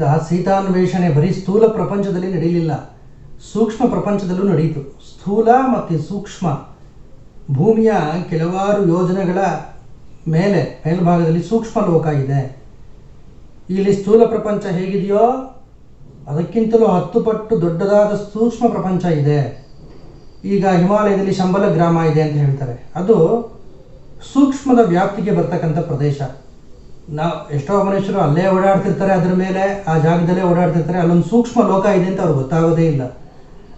ಸೀತಾನ್ವೇಷಣೆ ಬರೀ ಸ್ಥೂಲ ಪ್ರಪಂಚದಲ್ಲಿ ನಡೆಯಲಿಲ್ಲ. ಸೂಕ್ಷ್ಮ ಪ್ರಪಂಚದಲ್ಲೂ ನಡೆಯಿತು. ಸ್ಥೂಲ ಮತ್ತು ಸೂಕ್ಷ್ಮ ಭೂಮಿಯ ಕೆಲವಾರು ಯೋಜನೆಗಳ ಮೇಲೆ ಮೇಲ್ಭಾಗದಲ್ಲಿ ಸೂಕ್ಷ್ಮ ಲೋಕ ಇದೆ. ಇಲ್ಲಿ ಸ್ಥೂಲ ಪ್ರಪಂಚ ಹೇಗಿದೆಯೋ ಅದಕ್ಕಿಂತಲೂ ಹತ್ತು ಪಟ್ಟು ದೊಡ್ಡದಾದ ಸೂಕ್ಷ್ಮ ಪ್ರಪಂಚ ಇದೆ. ಈಗ ಹಿಮಾಲಯದಲ್ಲಿ ಶಂಬಲ ಗ್ರಾಮ ಇದೆ ಅಂತ ಹೇಳ್ತಾರೆ. ಅದು ಸೂಕ್ಷ್ಮದ ವ್ಯಾಪ್ತಿಗೆ ಬರ್ತಕ್ಕಂಥ ಪ್ರದೇಶ. ನಾವು ಎಷ್ಟೋ ಮನುಷ್ಯರು ಅಲ್ಲೇ ಓಡಾಡ್ತಿರ್ತಾರೆ ಅದರ ಮೇಲೆ, ಆ ಜಾಗದಲ್ಲೇ ಓಡಾಡ್ತಿರ್ತಾರೆ. ಅಲ್ಲೊಂದು ಸೂಕ್ಷ್ಮ ಲೋಕ ಇದೆ ಅಂತ ಅವ್ರಿಗೆ ಗೊತ್ತಾಗೋದೇ ಇಲ್ಲ.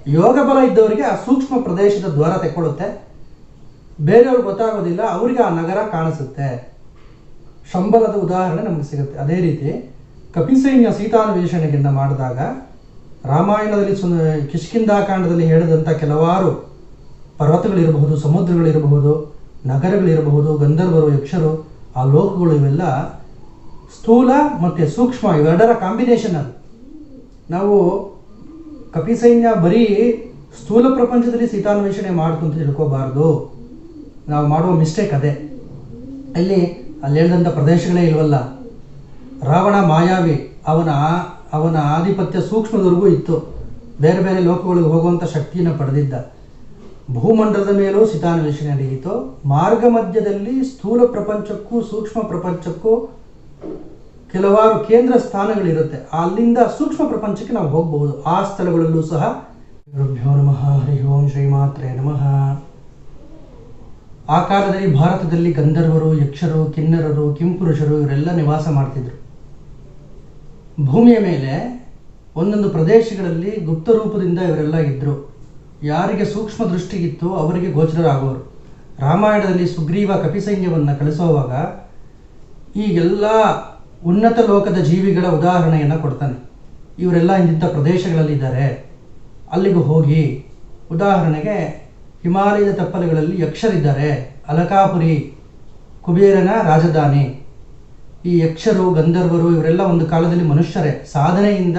ಯೋಗ ಬಲ ಇದ್ದವರಿಗೆ ಆ ಸೂಕ್ಷ್ಮ ಪ್ರದೇಶದ ದ್ವಾರ ತೆಕ್ಕೊಳ್ಳುತ್ತೆ. ಬೇರೆಯವ್ರಿಗೆ ಗೊತ್ತಾಗೋದಿಲ್ಲ, ಅವರಿಗೆ ಆ ನಗರ ಕಾಣಿಸುತ್ತೆ. ಶಂಬಲದ ಉದಾಹರಣೆ ನಮಗೆ ಸಿಗುತ್ತೆ. ಅದೇ ರೀತಿ, ಕಪಿಸೈನ್ಯ ಸೀತಾನ್ವೇಷಣೆಗಿಂತ ಮಾಡಿದಾಗ, ರಾಮಾಯಣದಲ್ಲಿ ಸು ಕಿಷ್ಕಿಂದಾಕಾಂಡದಲ್ಲಿ ಹೇಳಿದಂಥ ಕೆಲವಾರು ಪರ್ವತಗಳಿರಬಹುದು, ಸಮುದ್ರಗಳಿರಬಹುದು, ನಗರಗಳಿರಬಹುದು, ಗಂಧರ್ವರು, ಯಕ್ಷರು, ಆ ಲೋಕಗಳು ಇವೆಲ್ಲ ಸ್ಥೂಲ ಮತ್ತು ಸೂಕ್ಷ್ಮ ಇವೆರಡರ ಕಾಂಬಿನೇಷನ್ ಅದು. ನಾವು ಕಪಿಸೈನ್ಯ ಬರೀ ಸ್ಥೂಲ ಪ್ರಪಂಚದಲ್ಲಿ ಸೀತಾನ್ವೇಷಣೆ ಮಾಡ್ತು ಅಂತ ತಿಳ್ಕೋಬಾರ್ದು. ನಾವು ಮಾಡುವ ಮಿಸ್ಟೇಕ್ ಅದೇ. ಅಲ್ಲಿ ಅಲ್ಲಿ ಹೇಳಿದಂಥ ಪ್ರದೇಶಗಳೇ ಇಲ್ವಲ್ಲ? ರಾವಣ ಮಾಯಾವಿ ಅವನ ಅವನ ಆಧಿಪತ್ಯ ಸೂಕ್ಷ್ಮದವರೆಗೂ ಇತ್ತು. ಬೇರೆ ಬೇರೆ ಲೋಕಗಳಿಗೆ ಹೋಗುವಂಥ ಶಕ್ತಿಯನ್ನು ಪಡೆದಿದ್ದ. ಭೂಮಂಡಲದ ಮೇಲೂ ಸೀತಾನ್ವೇಷಣೆ ನಡೆಯಿತು. ಮಾರ್ಗ ಮಧ್ಯದಲ್ಲಿ ಸ್ಥೂಲ ಪ್ರಪಂಚಕ್ಕೂ ಸೂಕ್ಷ್ಮ ಪ್ರಪಂಚಕ್ಕೂ ಕೆಲವಾರು ಕೇಂದ್ರ ಸ್ಥಾನಗಳಿರುತ್ತೆ. ಅಲ್ಲಿಂದ ಸೂಕ್ಷ್ಮ ಪ್ರಪಂಚಕ್ಕೆ ನಾವು ಹೋಗಬಹುದು. ಆ ಸ್ಥಳಗಳಲ್ಲೂ ಸಹ ಗುರುಭ್ಯೋ ನಮಃ, ಹರಿ ಓಂ ಶ್ರೀಮಾತ್ರೇ ನಮಃ. ಆ ಕಾಲದಲ್ಲಿ ಭಾರತದಲ್ಲಿ ಗಂಧರ್ವರು, ಯಕ್ಷರು, ಕಿನ್ನರರು, ಕಿಂಪುರುಷರು ಇವರೆಲ್ಲ ನಿವಾಸ ಮಾಡ್ತಿದ್ರು. ಭೂಮಿಯ ಮೇಲೆ ಒಂದೊಂದು ಪ್ರದೇಶಗಳಲ್ಲಿ ಗುಪ್ತ ರೂಪದಿಂದ ಇವರೆಲ್ಲ ಇದ್ದರು ಯಾರಿಗೆ ಸೂಕ್ಷ್ಮ ದೃಷ್ಟಿಗಿತ್ತು ಅವರಿಗೆ ಗೋಚರರಾಗುವರು. ರಾಮಾಯಣದಲ್ಲಿ ಸುಗ್ರೀವ ಕಪಿಸೈನ್ಯವನ್ನು ಕಳಿಸುವಾಗ ಈಗೆಲ್ಲ ಉನ್ನತ ಲೋಕದ ಜೀವಿಗಳ ಉದಾಹರಣೆಯನ್ನು ಕೊಡ್ತಾನೆ. ಇವರೆಲ್ಲ ಇಂಥ ಪ್ರದೇಶಗಳಲ್ಲಿದ್ದಾರೆ. ಅಲ್ಲಿಗೂ ಹೋಗಿ ಉದಾಹರಣೆಗೆ ಹಿಮಾಲಯದ ತಪ್ಪಲುಗಳಲ್ಲಿ ಯಕ್ಷರಿದ್ದಾರೆ. ಅಲಕಾಪುರಿ, ಕುಬೇರನ ರಾಜಧಾನಿ. ಈ ಯಕ್ಷರು, ಗಂಧರ್ವರು ಇವರೆಲ್ಲ ಒಂದು ಕಾಲದಲ್ಲಿ ಮನುಷ್ಯರೇ. ಸಾಧನೆಯಿಂದ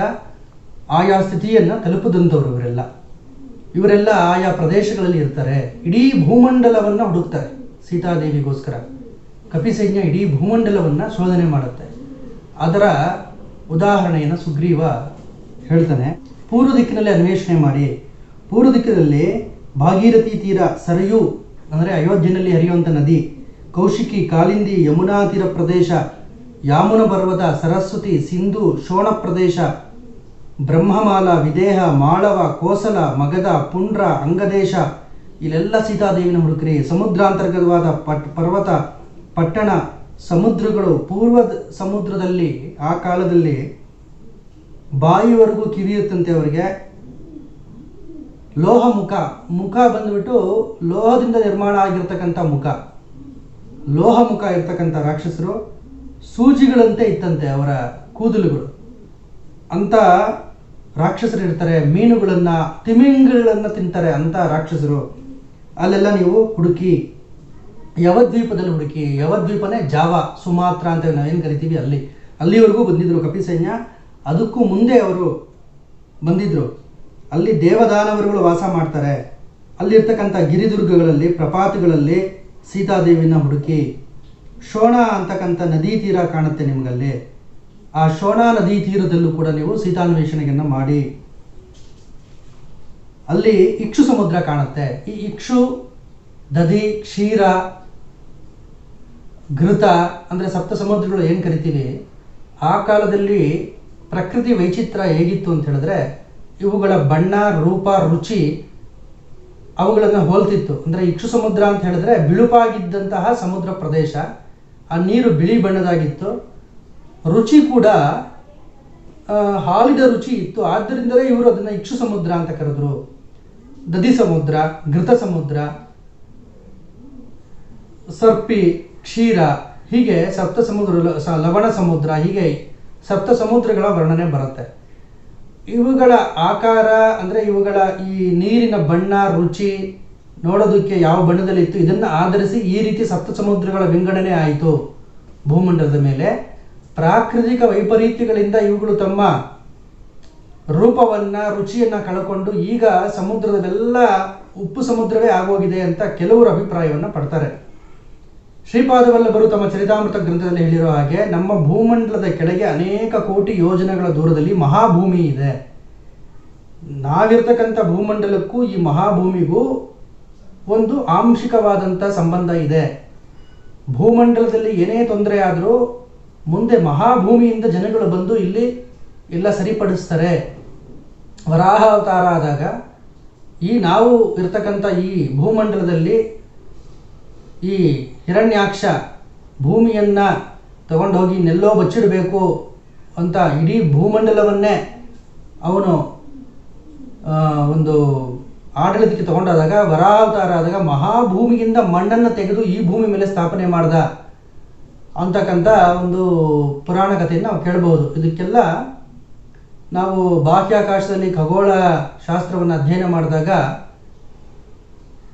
ಆಯಾ ಸ್ಥಿತಿಯನ್ನು ತಲುಪದಂಥವ್ರು ಇವರೆಲ್ಲ. ಇವರೆಲ್ಲ ಆಯಾ ಪ್ರದೇಶಗಳಲ್ಲಿ ಇರ್ತಾರೆ. ಇಡೀ ಭೂಮಂಡಲವನ್ನು ಹುಡುಕ್ತಾರೆ ಸೀತಾದೇವಿಗೋಸ್ಕರ. ಕಪಿಸೈನ್ಯ ಇಡೀ ಭೂಮಂಡಲವನ್ನು ಶೋಧನೆ ಮಾಡುತ್ತೆ. ಅದರ ಉದಾಹರಣೆಯನ್ನು ಸುಗ್ರೀವ ಹೇಳ್ತಾನೆ. ಪೂರ್ವ ದಿಕ್ಕಿನಲ್ಲಿ ಅನ್ವೇಷಣೆ ಮಾಡಿ. ಪೂರ್ವ ದಿಕ್ಕಿನಲ್ಲಿ ಭಾಗೀರಥಿ ತೀರ ಸರಯು, ಅಂದರೆ ಅಯೋಧ್ಯೆಯಲ್ಲಿ ಹರಿಯುವಂಥ ನದಿ, ಕೌಶಿಕಿ ಕಾಲಿಂದಿ ಯಮುನಾ ತೀರ ಪ್ರದೇಶ, ಯಾಮುನ ಪರ್ವತ, ಸರಸ್ವತಿ ಸಿಂಧು, ಶೋಣ ಪ್ರದೇಶ, ಬ್ರಹ್ಮಮಾಲ, ವಿದೇಹ, ಮಾಳವ, ಕೋಸಲ, ಮಗಧ, ಪುಂಡ್ರ, ಅಂಗದೇಶ, ಇಲ್ಲೆಲ್ಲ ಸೀತಾದೇವಿನ ಹುಡುಕ್ರಿ. ಸಮುದ್ರಾಂತರ್ಗತವಾದ ಪಟ್, ಪರ್ವತ ಪಟ್ಟಣ ಸಮುದ್ರಗಳು ಪೂರ್ವ ಸಮುದ್ರದಲ್ಲಿ ಆ ಕಾಲದಲ್ಲಿ ಬಾಯಿವರೆಗೂ ಕಿರಿಯುತ್ತಂತೆ ಅವರಿಗೆ. ಲೋಹ ಮುಖ ಮುಖ ಬಂದ್ಬಿಟ್ಟು ಲೋಹದಿಂದ ನಿರ್ಮಾಣ ಆಗಿರ್ತಕ್ಕಂಥ ಮುಖ. ಲೋಹ ಮುಖ ಇರ್ತಕ್ಕಂಥ ರಾಕ್ಷಸರು ಸೂಜಿಗಳಂತೆ ಇತ್ತಂತೆ ಅವರ ಕೂದಲುಗಳು. ಅಂತ ರಾಕ್ಷಸರು ಇರ್ತಾರೆ, ಮೀನುಗಳನ್ನು ತಿಮಿಂಗಗಳನ್ನು ತಿಂತಾರೆ ಅಂತ ರಾಕ್ಷಸರು. ಅಲ್ಲೆಲ್ಲ ನೀವು ಹುಡುಕಿ ಯವದ್ವೀಪದಲ್ಲಿ ಹುಡುಕಿ, ಯವದ್ವೀಪನೇ ಜಾವ, ಸುಮಾತ್ರ ಅಂತ ನಾವೇನು ಕರಿತೀವಿ ಅಲ್ಲಿ. ಅಲ್ಲಿವರೆಗೂ ಬಂದಿದ್ರು ಕಪಿಸೈನ್ಯ ಅದಕ್ಕೂ ಮುಂದೆ ಅವರು ಬಂದಿದ್ರು. ಅಲ್ಲಿ ದೇವದಾನವರುಗಳು ವಾಸ ಮಾಡ್ತಾರೆ. ಅಲ್ಲಿರ್ತಕ್ಕಂಥ ಗಿರಿದುರ್ಗಗಳಲ್ಲಿ, ಪ್ರಪಾತಗಳಲ್ಲಿ ಸೀತಾದೇವಿನ ಹುಡುಕಿ, ಶೋಣ ಅಂತಕ್ಕಂಥ ನದಿ ತೀರ ಕಾಣುತ್ತೆ ನಿಮಗಲ್ಲಿ. ಆ ಶೋಣ ನದಿ ತೀರದಲ್ಲೂ ಕೂಡ ನೀವು ಸೀತಾನ್ವೇಷಣೆಯನ್ನು ಮಾಡಿ. ಅಲ್ಲಿ ಇಕ್ಷು ಸಮುದ್ರ ಕಾಣುತ್ತೆ. ಈ ಇಕ್ಷು, ದಧಿ, ಕ್ಷೀರ ಘೃತ ಅಂದರೆ ಸಪ್ತ ಸಮುದ್ರಗಳು ಏನು ಕರಿತೀವಿ? ಆ ಕಾಲದಲ್ಲಿ ಪ್ರಕೃತಿ ವೈಚಿತ್ರ ಹೇಗಿತ್ತು ಅಂತ ಹೇಳಿದ್ರೆ ಇವುಗಳ ಬಣ್ಣ, ರೂಪ, ರುಚಿ ಅವುಗಳನ್ನು ಹೋಲ್ತಿತ್ತು. ಅಂದರೆ ಇಕ್ಷು ಸಮುದ್ರ ಅಂತ ಹೇಳಿದ್ರೆ ಬಿಳುಪಾಗಿದ್ದಂತಹ ಸಮುದ್ರ ಪ್ರದೇಶ. ಆ ನೀರು ಬಿಳಿ ಬಣ್ಣದಾಗಿತ್ತು. ರುಚಿ ಕೂಡ ಹಾಲಿದ ರುಚಿ ಇತ್ತು. ಆದ್ದರಿಂದಲೇ ಇವರು ಅದನ್ನು ಇಕ್ಷು ಸಮುದ್ರ ಅಂತ ಕರೆದ್ರು. ದಧಿ ಸಮುದ್ರ, ಘೃತ ಸಮುದ್ರ, ಸರ್ಪಿ ಕ್ಷೀರ, ಹೀಗೆ ಸಪ್ತ ಸಮುದ್ರ ಲವಣ ಸಮುದ್ರ, ಹೀಗೆ ಸಪ್ತ ಸಮುದ್ರಗಳ ವರ್ಣನೆ ಬರುತ್ತೆ. ಇವುಗಳ ಆಕಾರ ಅಂದರೆ ಇವುಗಳ ಈ ನೀರಿನ ಬಣ್ಣ, ರುಚಿ ನೋಡೋದಕ್ಕೆ ಯಾವ ಬಣ್ಣದಲ್ಲಿ ಇತ್ತು, ಇದನ್ನು ಆಧರಿಸಿ ಈ ರೀತಿ ಸಪ್ತ ಸಮುದ್ರಗಳ ವಿಂಗಡಣೆ ಆಯಿತು ಭೂಮಂಡಲದ ಮೇಲೆ. ಪ್ರಾಕೃತಿಕ ವೈಪರೀತ್ಯಗಳಿಂದ ಇವುಗಳು ತಮ್ಮ ರೂಪವನ್ನು, ರುಚಿಯನ್ನು ಕಳ್ಕೊಂಡು ಈಗ ಸಮುದ್ರದಲ್ಲೆಲ್ಲ ಉಪ್ಪು ಸಮುದ್ರವೇ ಆಗೋಗಿದೆ ಅಂತ ಕೆಲವರು ಅಭಿಪ್ರಾಯವನ್ನು ಪಡ್ತಾರೆ. ಶ್ರೀಪಾದವಲ್ಲಭರು ತಮ್ಮ ಚರಿತಾಮೃತ ಗ್ರಂಥದಲ್ಲಿ ಹೇಳಿರೋ ಹಾಗೆ, ನಮ್ಮ ಭೂಮಂಡಲದ ಕೆಳಗೆ ಅನೇಕ ಕೋಟಿ ಯೋಜನೆಗಳ ದೂರದಲ್ಲಿ ಮಹಾಭೂಮಿ ಇದೆ. ನಾವಿರ್ತಕ್ಕಂಥ ಭೂಮಂಡಲಕ್ಕೂ ಈ ಮಹಾಭೂಮಿಗೂ ಒಂದು ಆಂಶಿಕವಾದಂಥ ಸಂಬಂಧ ಇದೆ. ಭೂಮಂಡಲದಲ್ಲಿ ಏನೇ ತೊಂದರೆ ಆದರೂ ಮುಂದೆ ಮಹಾಭೂಮಿಯಿಂದ ಜನಗಳು ಬಂದು ಇಲ್ಲಿ ಎಲ್ಲ ಸರಿಪಡಿಸ್ತಾರೆ. ವರಾಹ ಅವತಾರ ಆದಾಗ ಈ ನಾವು ಇರ್ತಕ್ಕಂಥ ಈ ಭೂಮಂಡಲದಲ್ಲಿ ಈ ಹಿರಣ್ಯಾಕ್ಷ ಭೂಮಿಯನ್ನು ತಗೊಂಡೋಗಿ ನೆಲ್ಲೋ ಬಚ್ಚಿಡಬೇಕು ಅಂತ ಇಡೀ ಭೂಮಂಡಲವನ್ನೇ ಅವನು ಒಂದು ಆಡಳಿತಕ್ಕೆ ತಗೊಂಡಾದಾಗ ವರಾವತಾರ ಆದಾಗ ಮಹಾಭೂಮಿಯಿಂದ ಮಣ್ಣನ್ನು ತೆಗೆದು ಈ ಭೂಮಿ ಮೇಲೆ ಸ್ಥಾಪನೆ ಮಾಡ್ದ ಅಂತಕ್ಕಂಥ ಒಂದು ಪುರಾಣ ಕಥೆಯನ್ನು ನಾವು ಕೇಳಬಹುದು. ಇದಕ್ಕೆಲ್ಲ ನಾವು ಬಾಹ್ಯಾಕಾಶದಲ್ಲಿ ಖಗೋಳ ಶಾಸ್ತ್ರವನ್ನು ಅಧ್ಯಯನ ಮಾಡಿದಾಗ,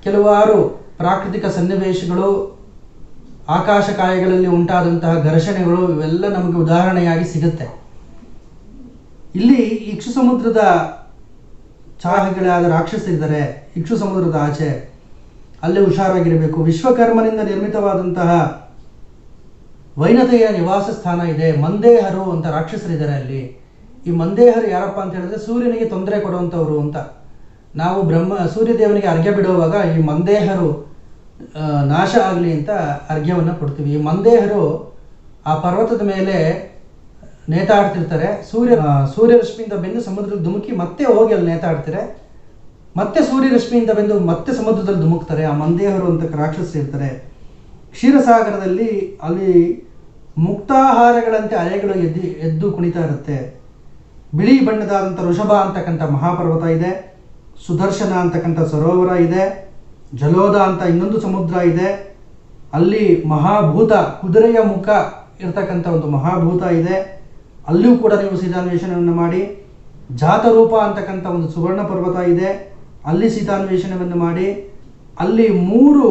ಕೆಲವಾರು ಪ್ರಾಕೃತಿಕ ಸನ್ನಿವೇಶಗಳು ಆಕಾಶಕಾಯಗಳಲ್ಲಿ ಉಂಟಾದಂತಹ ಘರ್ಷಣೆಗಳು ಇವೆಲ್ಲ ನಮಗೆ ಉದಾಹರಣೆಯಾಗಿ ಸಿಗುತ್ತೆ. ಇಲ್ಲಿ ಇಕ್ಷು ಸಮುದ್ರದ ಚಾಹಗಳಾದ ರಾಕ್ಷಸರಿದ್ದಾರೆ ಇಕ್ಷು ಸಮುದ್ರದ ಆಚೆ. ಅಲ್ಲೇ ಹುಷಾರಾಗಿರಬೇಕು. ವಿಶ್ವಕರ್ಮನಿಂದ ನಿರ್ಮಿತವಾದಂತಹ ವೈನತೆಯ ನಿವಾಸ ಸ್ಥಾನ ಇದೆ. ಮಂದೇಹರು ಅಂತ ರಾಕ್ಷಸರಿದ್ದಾರೆ ಅಲ್ಲಿ. ಈ ಮಂದೇಹರು ಯಾರಪ್ಪ ಅಂತ ಹೇಳಿದ್ರೆ ಸೂರ್ಯನಿಗೆ ತೊಂದರೆ ಕೊಡುವಂಥವ್ರು ಅಂತ. ನಾವು ಬ್ರಹ್ಮ, ಸೂರ್ಯದೇವನಿಗೆ ಅರ್ಘ್ಯ ಬಿಡುವಾಗ ಈ ಮಂದೇಹರು ನಾಶ ಆಗಲಿ ಅಂತ ಅರ್ಘ್ಯವನ್ನು ಕೊಡ್ತೀವಿ. ಈ ಮಂದೇಹರು ಆ ಪರ್ವತದ ಮೇಲೆ ನೇತಾಡ್ತಿರ್ತಾರೆ. ಸೂರ್ಯ ಸೂರ್ಯರಶ್ಮಿಯಿಂದ ಬೆಂದು ಸಮುದ್ರದಲ್ಲಿ ಧುಮುಕಿ ಮತ್ತೆ ಹೋಗಿ ಅಲ್ಲಿ ನೇತಾಡ್ತಾರೆ. ಮತ್ತೆ ಸೂರ್ಯರಶ್ಮಿಯಿಂದ ಬೆಂದು ಮತ್ತೆ ಸಮುದ್ರದಲ್ಲಿ ಧುಮುಕ್ತಾರೆ. ಆ ಮಂದೇಹರು ಅಂತ ರಾಕ್ಷಸರು ಇರ್ತಾರೆ. ಕ್ಷೀರಸಾಗರದಲ್ಲಿ ಅಲ್ಲಿ ಮುಕ್ತಾಹಾರಗಳಂತೆ ಅಲೆಗಳು ಎದ್ದು ಎದ್ದು ಕುಣಿತಾ ಇರುತ್ತೆ. ಬಿಳಿ ಬಣ್ಣದಾದಂಥ ಋಷಭ ಅಂತಕ್ಕಂಥ ಮಹಾಪರ್ವತ ಇದೆ. ಸುದರ್ಶನ ಅಂತಕ್ಕಂಥ ಸರೋವರ ಇದೆ. ಜಲೋದ ಅಂತ ಇನ್ನೊಂದು ಸಮುದ್ರ ಇದೆ. ಅಲ್ಲಿ ಮಹಾಭೂತ ಕುದುರೆಯ ಮುಖ ಇರ್ತಕ್ಕಂಥ ಒಂದು ಮಹಾಭೂತ ಇದೆ. ಅಲ್ಲಿಯೂ ಕೂಡ ನೀವು ಸೀತಾನ್ವೇಷಣೆಯನ್ನು ಮಾಡಿ. ಜಾತರೂಪ ಅಂತಕ್ಕಂಥ ಒಂದು ಸುವರ್ಣ ಪರ್ವತ ಇದೆ. ಅಲ್ಲಿ ಸೀತಾನ್ವೇಷಣೆಯನ್ನು ಮಾಡಿ. ಅಲ್ಲಿ ಮೂರು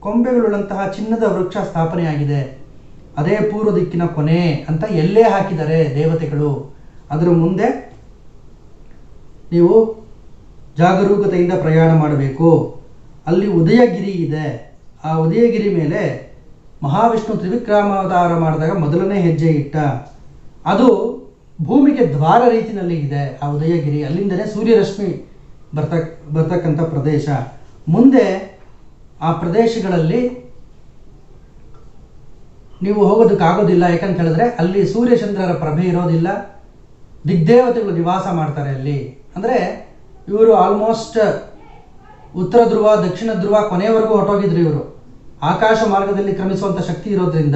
ಕೊಂಬೆಗಳುಳ್ಳಂತಹ ಚಿನ್ನದ ವೃಕ್ಷ ಸ್ಥಾಪನೆಯಾಗಿದೆ. ಅದೇ ಪೂರ್ವ ದಿಕ್ಕಿನ ಕೊನೆ ಅಂತ ಎಲ್ಲೇ ಹಾಕಿದ್ದಾರೆ ದೇವತೆಗಳು. ಅದರ ಮುಂದೆ ನೀವು ಜಾಗರೂಕತೆಯಿಂದ ಪ್ರಯಾಣ ಮಾಡಬೇಕು. ಅಲ್ಲಿ ಉದಯಗಿರಿ ಇದೆ. ಆ ಉದಯಗಿರಿ ಮೇಲೆ ಮಹಾವಿಷ್ಣು ತ್ರಿವಿಕ್ರಮಾವತಾರ ಮಾಡಿದಾಗ ಮೊದಲನೇ ಹೆಜ್ಜೆ ಇಟ್ಟ. ಅದು ಭೂಮಿಗೆ ದ್ವಾರ ರೀತಿಯಲ್ಲಿ ಇದೆ, ಆ ಉದಯಗಿರಿ. ಅಲ್ಲಿಂದಲೇ ಸೂರ್ಯರಶ್ಮಿ ಬರ್ತಕ್ ಬರ್ತಕ್ಕಂಥ ಪ್ರದೇಶ. ಮುಂದೆ ಆ ಪ್ರದೇಶಗಳಲ್ಲಿ ನೀವು ಹೋಗೋದಕ್ಕಾಗೋದಿಲ್ಲ ಯಾಕಂತ ಹೇಳಿದ್ರೆ ಅಲ್ಲಿ ಸೂರ್ಯಚಂದ್ರರ ಪ್ರಭೆ ಇರೋದಿಲ್ಲ. ದಿಗ್ದೇವತೆಗಳು ನಿವಾಸ ಮಾಡ್ತಾರೆ ಅಲ್ಲಿ. ಅಂದರೆ ಇವರು ಆಲ್ಮೋಸ್ಟ್ ಉತ್ತರ ಧ್ರುವ, ದಕ್ಷಿಣ ಧ್ರುವ ಕೊನೆಯವರೆಗೂ ಹೊರಟೋಗಿದ್ರು ಇವರು. ಆಕಾಶ ಮಾರ್ಗದಲ್ಲಿ ಕ್ರಮಿಸುವಂಥ ಶಕ್ತಿ ಇರೋದ್ರಿಂದ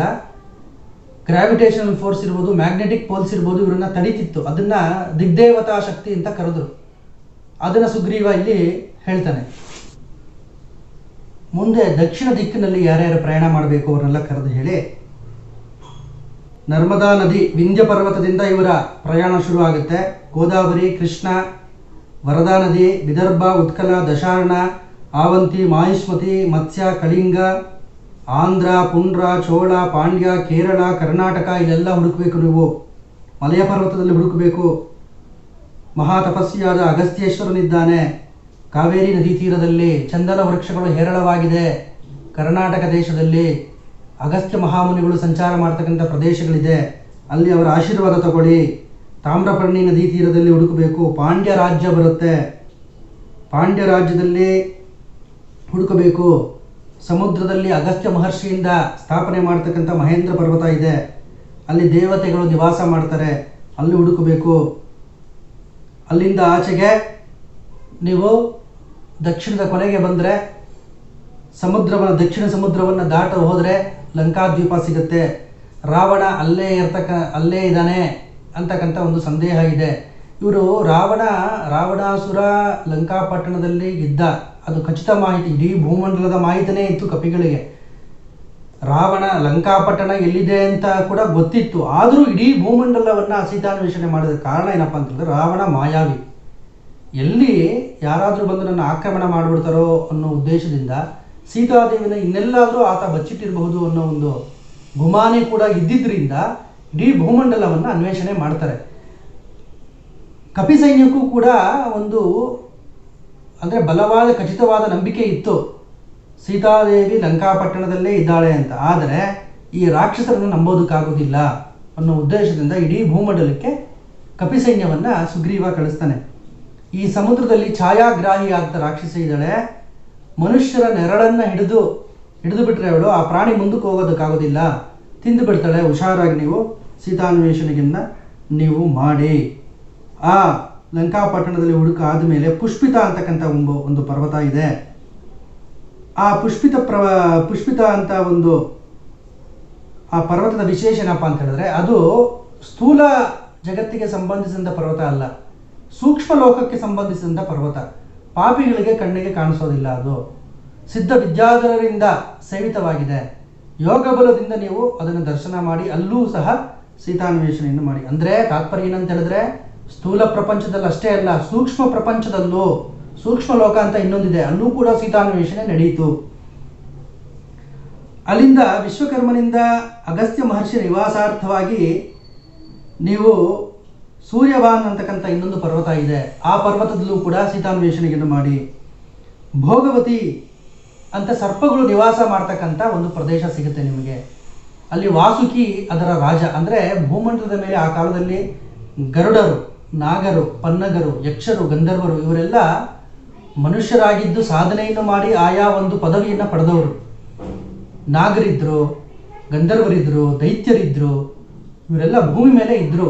ಗ್ರಾವಿಟೇಷನಲ್ ಫೋರ್ಸ್ ಇರ್ಬೋದು ಮ್ಯಾಗ್ನೆಟಿಕ್ ಪೋಲ್ಸ್ ಇರ್ಬೋದು ಇವರನ್ನ ತಡೀತಿತ್ತು. ಅದನ್ನ ದಿಗ್ದೇವತಾ ಶಕ್ತಿ ಅಂತ ಕರೆದ್ರು. ಅದನ್ನ ಸುಗ್ರೀವ ಇಲ್ಲಿ ಹೇಳ್ತಾನೆ. ಮುಂದೆ ದಕ್ಷಿಣ ದಿಕ್ಕಿನಲ್ಲಿ ಯಾರ್ಯಾರು ಪ್ರಯಾಣ ಮಾಡಬೇಕು ಅವರನ್ನೆಲ್ಲ ಕರೆದು ಹೇಳಿ. ನರ್ಮದಾ ನದಿ, ವಿಂಧ್ಯ ಪರ್ವತದಿಂದ ಇವರ ಪ್ರಯಾಣ ಶುರು ಆಗುತ್ತೆ. ಗೋದಾವರಿ, ಕೃಷ್ಣ ವರದಾ ನದಿ ವಿದರ್ಭ, ಉತ್ಕಲ, ದಶಾರಣ, ಆವಂತಿ, ಮಾಹಿಷ್ಮತಿ, ಮತ್ಸ್ಯ, ಕಳಿಂಗ, ಆಂಧ್ರ ಪುಂಡ್ರ ಚೋಳ, ಪಾಂಡ್ಯ, ಕೇರಳ, ಕರ್ನಾಟಕ ಇಲ್ಲೆಲ್ಲ ಹುಡುಕಬೇಕು ನೀವು. ಮಲಯ ಪರ್ವತದಲ್ಲಿ ಹುಡುಕಬೇಕು. ಮಹಾ ತಪಸ್ವಿಯಾದ ಅಗಸ್ತ್ಯೇಶ್ವರನಿದ್ದಾನೆ. ಕಾವೇರಿ ನದಿ ತೀರದಲ್ಲಿ ಚಂದನ ವೃಕ್ಷಗಳು ಹೇರಳವಾಗಿದೆ. ಕರ್ನಾಟಕ ದೇಶದಲ್ಲಿ ಅಗಸ್ತ್ಯ ಮಹಾಮುನಿಗಳು ಸಂಚಾರ ಮಾಡ್ತಕ್ಕಂಥ ಪ್ರದೇಶಗಳಿದೆ. ಅಲ್ಲಿ ಅವರ ಆಶೀರ್ವಾದ ತಗೊಳ್ಳಿ. ತಾಮ್ರಪರ್ಣಿ ನದಿ ತೀರದಲ್ಲಿ ಹುಡುಕಬೇಕು. ಪಾಂಡ್ಯ ರಾಜ್ಯ ಬರುತ್ತೆ. ಪಾಂಡ್ಯ ರಾಜ್ಯದಲ್ಲಿ ಹುಡುಕಬೇಕು. ಸಮುದ್ರದಲ್ಲಿ ಅಗಸ್ತ್ಯ ಮಹರ್ಷಿಯಿಂದ ಸ್ಥಾಪನೆ ಮಾಡ್ತಕ್ಕಂಥ ಮಹೇಂದ್ರ ಪರ್ವತ ಇದೆ. ಅಲ್ಲಿ ದೇವತೆಗಳು ನಿವಾಸ ಮಾಡ್ತಾರೆ. ಅಲ್ಲಿ ಹುಡುಕಬೇಕು. ಅಲ್ಲಿಂದ ಆಚೆಗೆ ನೀವು ದಕ್ಷಿಣದ ಕೊನೆಗೆ ಬಂದರೆ ಸಮುದ್ರವನ್ನು, ದಕ್ಷಿಣ ಸಮುದ್ರವನ್ನು ದಾಟ ಹೋದರೆ ಲಂಕಾದ್ವೀಪ ಸಿಗುತ್ತೆ. ರಾವಣ ಅಲ್ಲೇ ಇರ್ತಕ್ಕ, ಅಲ್ಲೇ ಇದ್ದಾನೆ. ಅಂತಕ್ಕಂಥ ಒಂದು ಸಂದೇಹ ಇದೆ. ಇವರು ರಾವಣ, ರಾವಣಾಸುರ ಲಂಕಾಪಟ್ಟಣದಲ್ಲಿ ಇದ್ದ, ಅದು ಖಚಿತ ಮಾಹಿತಿ, ಇಡೀ ಭೂಮಂಡಲದ ಮಾಹಿತಿನೇ ಇತ್ತು ಕಪಿಗಳಿಗೆ. ರಾವಣ ಲಂಕಾಪಟ್ಟಣ ಎಲ್ಲಿದೆ ಅಂತ ಕೂಡ ಗೊತ್ತಿತ್ತು. ಆದರೂ ಇಡೀ ಭೂಮಂಡಲವನ್ನು ಸೀತಾನ್ವೇಷಣೆ ಮಾಡಿದ ಕಾರಣ ಏನಪ್ಪ ಅಂತಂದ್ರೆ ರಾವಣ ಮಾಯಾವಿ. ಎಲ್ಲಿ ಯಾರಾದರೂ ಬಂದು ನನ್ನ ಆಕ್ರಮಣ ಮಾಡಿಬಿಡ್ತಾರೋ ಅನ್ನೋ ಉದ್ದೇಶದಿಂದ ಸೀತಾದೇವಿನ ಇನ್ನೆಲ್ಲಾದರೂ ಆತ ಬಚ್ಚಿಟ್ಟಿರಬಹುದು ಅನ್ನೋ ಒಂದು ಗುಮಾನಿ ಕೂಡ ಇದ್ದಿದ್ರಿಂದ ಇಡೀ ಭೂಮಂಡಲವನ್ನು ಅನ್ವೇಷಣೆ ಮಾಡ್ತಾರೆ. ಕಪಿ ಸೈನ್ಯಕ್ಕೂ ಕೂಡ ಒಂದು, ಅಂದರೆ ಬಲವಾದ, ಖಚಿತವಾದ ನಂಬಿಕೆ ಇತ್ತು. ಸೀತಾದೇವಿ ಲಂಕಾಪಟ್ಟಣದಲ್ಲೇ ಇದ್ದಾಳೆ ಅಂತ. ಆದರೆ ಈ ರಾಕ್ಷಸರನ್ನು ನಂಬೋದಕ್ಕಾಗೋದಿಲ್ಲ ಅನ್ನೋ ಉದ್ದೇಶದಿಂದ ಇಡೀ ಭೂಮಂಡಲಕ್ಕೆ ಕಪಿ ಸೈನ್ಯವನ್ನ ಸುಗ್ರೀವ ಕಳಿಸ್ತಾನೆ. ಈ ಸಮುದ್ರದಲ್ಲಿ ಛಾಯಾಗ್ರಾಹಿ ಆಗ್ತ ರಾಕ್ಷಸ ಇದ್ದಾಳೆ. ಮನುಷ್ಯರ ನೆರಳನ್ನು ಹಿಡಿದು ಹಿಡಿದು ಬಿಟ್ಟರೆ ಅವಳು ಆ ಪ್ರಾಣಿ ಮುಂದಕ್ಕೆ ಹೋಗೋದಕ್ಕಾಗೋದಿಲ್ಲ ತಿಂದು ಬಿಡ್ತಾಳೆ, ಹುಷಾರಾಗಿ ನೀವು. ಸೀತಾನ್ವೇಷಣೆಯನ್ನ ನೀವು ಮಾಡಿ. ಆ ಲಂಕಾಪಟ್ಟಣದಲ್ಲಿ ಹುಡುಕ ಆದಮೇಲೆ ಪುಷ್ಪಿತ ಅಂತಕ್ಕಂಥ ಒಂದು ಒಂದು ಪರ್ವತ ಇದೆ. ಆ ಪುಷ್ಪಿತ ಪ್ರವ ಪುಷ್ಪಿತ ಅಂತ ಒಂದು, ಆ ಪರ್ವತದ ವಿಶೇಷ ಏನಪ್ಪ ಅಂತ ಹೇಳಿದ್ರೆ ಅದು ಸ್ಥೂಲ ಜಗತ್ತಿಗೆ ಸಂಬಂಧಿಸಿದಂಥ ಪರ್ವತ ಅಲ್ಲ. ಸೂಕ್ಷ್ಮ ಲೋಕಕ್ಕೆ ಸಂಬಂಧಿಸಿದಂಥ ಪರ್ವತ. ಪಾಪಿಗಳಿಗೆ ಕಣ್ಣಿಗೆ ಕಾಣಿಸೋದಿಲ್ಲ ಅದು. ಸಿದ್ಧ ವಿದ್ಯಾಧರರಿಂದ ಸೇವಿತವಾಗಿದೆ. ಯೋಗ ಬಲದಿಂದ ನೀವು ಅದನ್ನು ದರ್ಶನ ಮಾಡಿ, ಅಲ್ಲೂ ಸಹ ಸೀತಾನ್ವೇಷಣೆಯನ್ನು ಮಾಡಿ. ಅಂದರೆ ತಾತ್ಪರ್ಯ ಏನಂತ ಹೇಳಿದ್ರೆ, ಸ್ಥೂಲ ಪ್ರಪಂಚದಲ್ಲಿ ಅಷ್ಟೇ ಅಲ್ಲ, ಸೂಕ್ಷ್ಮ ಪ್ರಪಂಚದಲ್ಲೂ ಸೂಕ್ಷ್ಮ ಲೋಕ ಅಂತ ಇನ್ನೊಂದಿದೆ. ಅಲ್ಲೂ ಕೂಡ ಸೀತಾನ್ವೇಷಣೆ ನಡೆಯಿತು ಅಲ್ಲಿಂದ ವಿಶ್ವಕರ್ಮನಿಂದ ಅಗಸ್ತ್ಯ ಮಹರ್ಷಿ ನಿವಾಸಾರ್ಥವಾಗಿ ನೀವು ಸೂರ್ಯವಾನ್ ಅಂತಕ್ಕಂಥ ಇನ್ನೊಂದು ಪರ್ವತ ಇದೆ. ಆ ಪರ್ವತದಲ್ಲೂ ಕೂಡ ಸೀತಾನ್ವೇಷಣೆಯನ್ನು ಮಾಡಿ. ಭೋಗವತಿ ಅಂತ ಸರ್ಪಗಳು ನಿವಾಸ ಮಾಡ್ತಕ್ಕಂಥ ಒಂದು ಪ್ರದೇಶ ಸಿಗುತ್ತೆ ನಿಮಗೆ. ಅಲ್ಲಿ ವಾಸುಕಿ ಅದರ ರಾಜ. ಅಂದರೆ ಭೂಮಂಡಲದ ಮೇಲೆ ಆ ಕಾಲದಲ್ಲಿ ಗರುಡರು, ನಾಗರು, ಪನ್ನಗರು, ಯಕ್ಷರು, ಗಂಧರ್ವರು ಇವರೆಲ್ಲ ಮನುಷ್ಯರಾಗಿದ್ದು ಸಾಧನೆಯನ್ನು ಮಾಡಿ ಆಯಾ ಒಂದು ಪದವಿಯನ್ನು ಪಡೆದವರು. ನಾಗರಿದ್ರು, ಗಂಧರ್ವರಿದ್ರು, ದೈತ್ಯರಿದ್ರು, ಇವರೆಲ್ಲ ಭೂಮಿ ಮೇಲೆ ಇದ್ದರು